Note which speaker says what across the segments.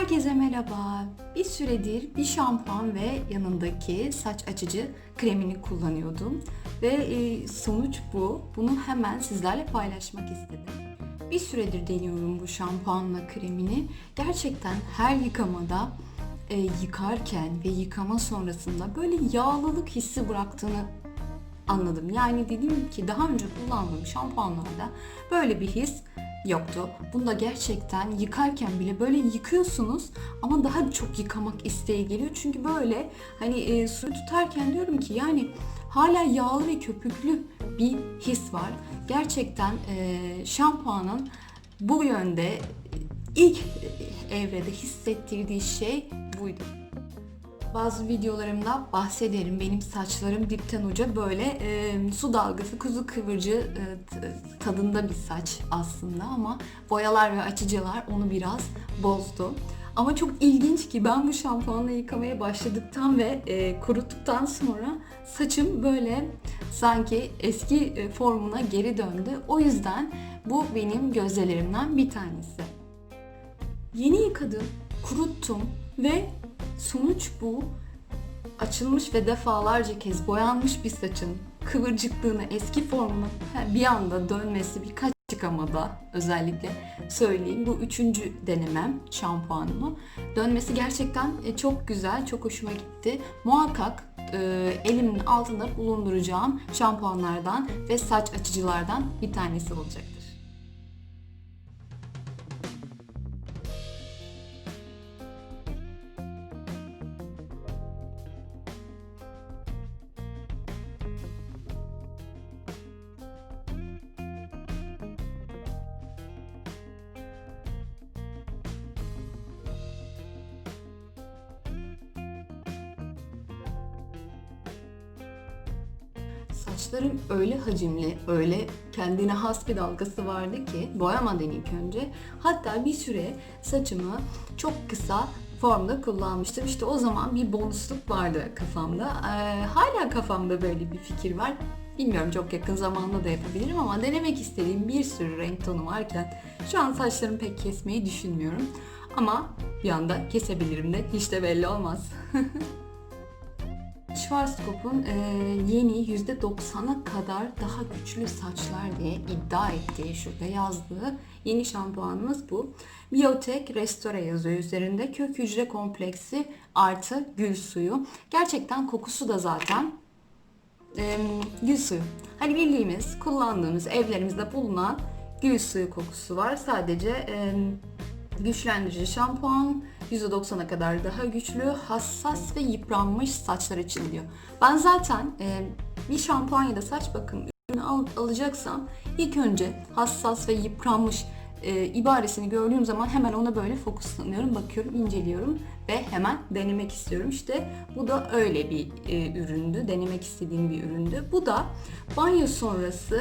Speaker 1: Herkese merhaba. Bir süredir bir şampuan ve yanındaki saç açıcı kremini kullanıyordum. Ve e, sonuç bu. Bunu hemen sizlerle paylaşmak istedim. Bir süredir deniyorum bu şampuanla kremini. Gerçekten her yıkamada e, yıkarken ve yıkama sonrasında böyle yağlılık hissi bıraktığını anladım. Yani dedim ki daha önce kullandığım şampuanlarda böyle bir his yoktu. Bunda gerçekten yıkarken bile böyle yıkıyorsunuz ama daha çok yıkamak isteği geliyor. Çünkü böyle hani e, suyu tutarken diyorum ki yani hala yağlı ve köpüklü bir his var. Gerçekten e, şampuanın bu yönde ilk evrede hissettirdiği şey buydu. Bazı videolarımda bahsederim. Benim saçlarım dipten uca böyle e, su dalgası, kuzu kıvırcı e, tadında bir saç aslında ama boyalar ve açıcılar onu biraz bozdu. Ama çok ilginç ki ben bu şampuanla yıkamaya başladıktan ve e, kuruttuktan sonra saçım böyle sanki eski e, formuna geri döndü. O yüzden bu benim gözlerimden bir tanesi. Yeni yıkadım, kuruttum ve sonuç bu. Açılmış ve defalarca kez boyanmış bir saçın kıvırcıklığını eski formuna bir anda dönmesi birkaç yıkamada özellikle söyleyeyim. Bu üçüncü denemem şampuanımı. Dönmesi gerçekten e, çok güzel, çok hoşuma gitti. Muhakkak e, elimin altında bulunduracağım şampuanlardan ve saç açıcılardan bir tanesi olacaktır. Saçlarım öyle hacimli, öyle kendine has bir dalgası vardı ki boyamadan ilk önce. Hatta bir süre saçımı çok kısa formda kullanmıştım. İşte o zaman bir bonusluk vardı kafamda. Ee, hala kafamda böyle bir fikir var. Bilmiyorum çok yakın zamanda da yapabilirim ama denemek istediğim bir sürü renk tonu varken şu an saçlarımı pek kesmeyi düşünmüyorum. Ama bir anda kesebilirim de hiç de belli olmaz. Schwarzkopf'un e, yeni %90'a kadar daha güçlü saçlar diye iddia ettiği şurada yazdığı yeni şampuanımız bu. Biotek Restore yazıyor üzerinde. Kök hücre kompleksi artı gül suyu. Gerçekten kokusu da zaten e, gül suyu. Hani bildiğimiz, kullandığımız evlerimizde bulunan gül suyu kokusu var. Sadece e, güçlendirici şampuan %90'a kadar daha güçlü, hassas ve yıpranmış saçlar için diyor. Ben zaten e, bir şampuan ya da saç bakım ürünü al, alacaksam ilk önce hassas ve yıpranmış e, ibaresini gördüğüm zaman hemen ona böyle fokuslanıyorum, bakıyorum, inceliyorum ve hemen denemek istiyorum. İşte bu da öyle bir e, üründü, denemek istediğim bir üründü. Bu da banyo sonrası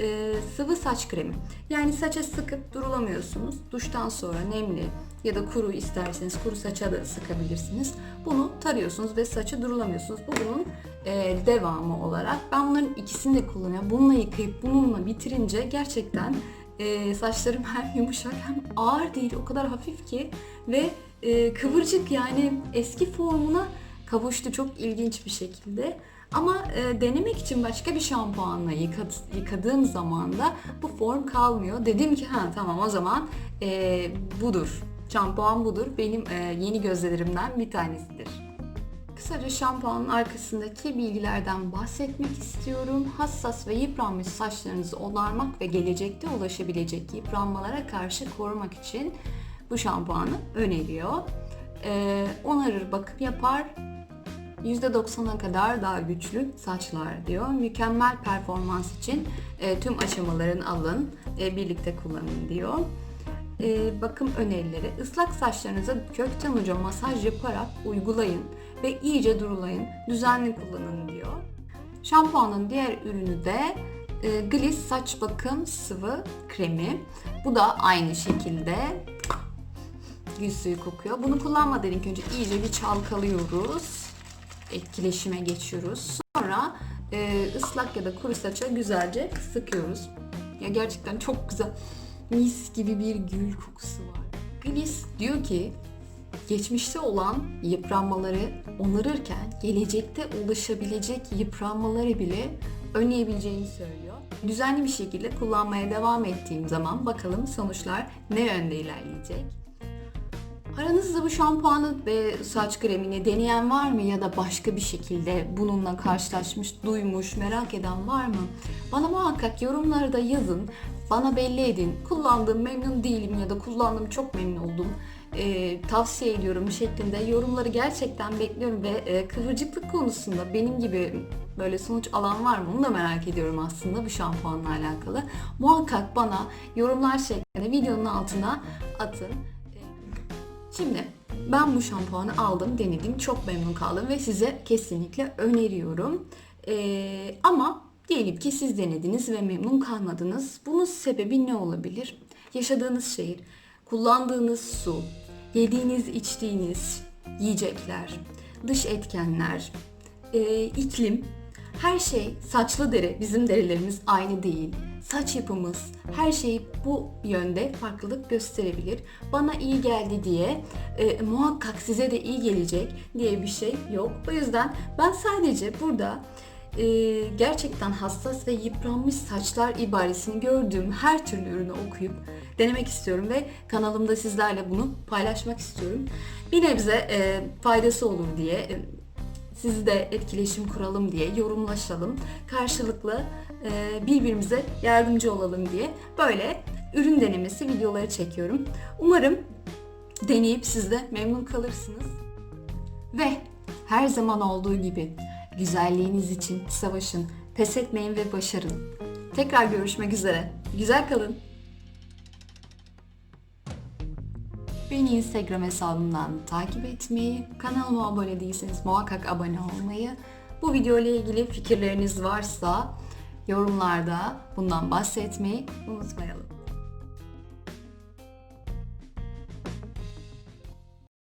Speaker 1: e, sıvı saç kremi. Yani saça sıkıp durulamıyorsunuz. Duştan sonra nemli ya da kuru isterseniz kuru saça da sıkabilirsiniz. Bunu tarıyorsunuz ve saçı durulamıyorsunuz. Bu bunun e, devamı olarak. Ben bunların ikisini de kullanıyorum. Bununla yıkayıp bununla bitirince gerçekten e, saçlarım hem yumuşak hem ağır değil. O kadar hafif ki ve e, kıvırcık yani eski formuna kavuştu çok ilginç bir şekilde. Ama e, denemek için başka bir şampuanla yıkad, yıkadığım zaman da bu form kalmıyor. Dedim ki ha tamam o zaman e, budur. Şampuan budur. Benim e, yeni gözlerimden bir tanesidir. Kısaca şampuanın arkasındaki bilgilerden bahsetmek istiyorum. Hassas ve yıpranmış saçlarınızı onarmak ve gelecekte ulaşabilecek yıpranmalara karşı korumak için bu şampuanı öneriyor. Ee, onarır, bakım yapar, %90'a kadar daha güçlü saçlar diyor. Mükemmel performans için e, tüm aşamaların alın, e, birlikte kullanın diyor. E, bakım önerileri. Islak saçlarınıza kökten uca masaj yaparak uygulayın ve iyice durulayın. Düzenli kullanın diyor. Şampuanın diğer ürünü de e, Gliss saç bakım sıvı kremi. Bu da aynı şekilde gül suyu kokuyor. Bunu kullanmadan ilk önce iyice bir çalkalıyoruz. Etkileşime geçiyoruz. Sonra e, ıslak ya da kuru saça güzelce sıkıyoruz. Ya gerçekten çok güzel mis gibi bir gül kokusu var. Gliss diyor ki geçmişte olan yıpranmaları onarırken gelecekte ulaşabilecek yıpranmaları bile önleyebileceğini söylüyor. Düzenli bir şekilde kullanmaya devam ettiğim zaman bakalım sonuçlar ne yönde ilerleyecek. Aranızda bu şampuanı ve saç kremini deneyen var mı ya da başka bir şekilde bununla karşılaşmış, duymuş, merak eden var mı? Bana muhakkak yorumlarda yazın. Bana belli edin. Kullandığım memnun değilim ya da kullandığım çok memnun oldum. Ee, tavsiye ediyorum şeklinde yorumları gerçekten bekliyorum ve e, kıvırcıklık konusunda benim gibi böyle sonuç alan var mı onu da merak ediyorum aslında bu şampuanla alakalı. Muhakkak bana yorumlar şeklinde videonun altına atın. Şimdi ben bu şampuanı aldım, denedim, çok memnun kaldım ve size kesinlikle öneriyorum. Ee, ama diyelim ki siz denediniz ve memnun kalmadınız. Bunun sebebi ne olabilir? Yaşadığınız şehir, kullandığınız su, yediğiniz, içtiğiniz yiyecekler, dış etkenler, e, iklim, her şey saçlı deri, bizim derilerimiz aynı değil. Saç yapımız, her şey bu yönde farklılık gösterebilir. Bana iyi geldi diye e, muhakkak size de iyi gelecek diye bir şey yok. O yüzden ben sadece burada e, gerçekten hassas ve yıpranmış saçlar ibaresini gördüğüm her türlü ürünü okuyup denemek istiyorum ve kanalımda sizlerle bunu paylaşmak istiyorum. Bir nebze e, faydası olur diye e, sizi de etkileşim kuralım diye yorumlaşalım. Karşılıklı e, birbirimize yardımcı olalım diye böyle ürün denemesi videoları çekiyorum. Umarım deneyip siz de memnun kalırsınız. Ve her zaman olduğu gibi güzelliğiniz için savaşın, pes etmeyin ve başarın. Tekrar görüşmek üzere. Güzel kalın. Beni Instagram hesabımdan takip etmeyi, kanalıma abone değilseniz muhakkak abone olmayı, bu video ile ilgili fikirleriniz varsa yorumlarda bundan bahsetmeyi unutmayalım.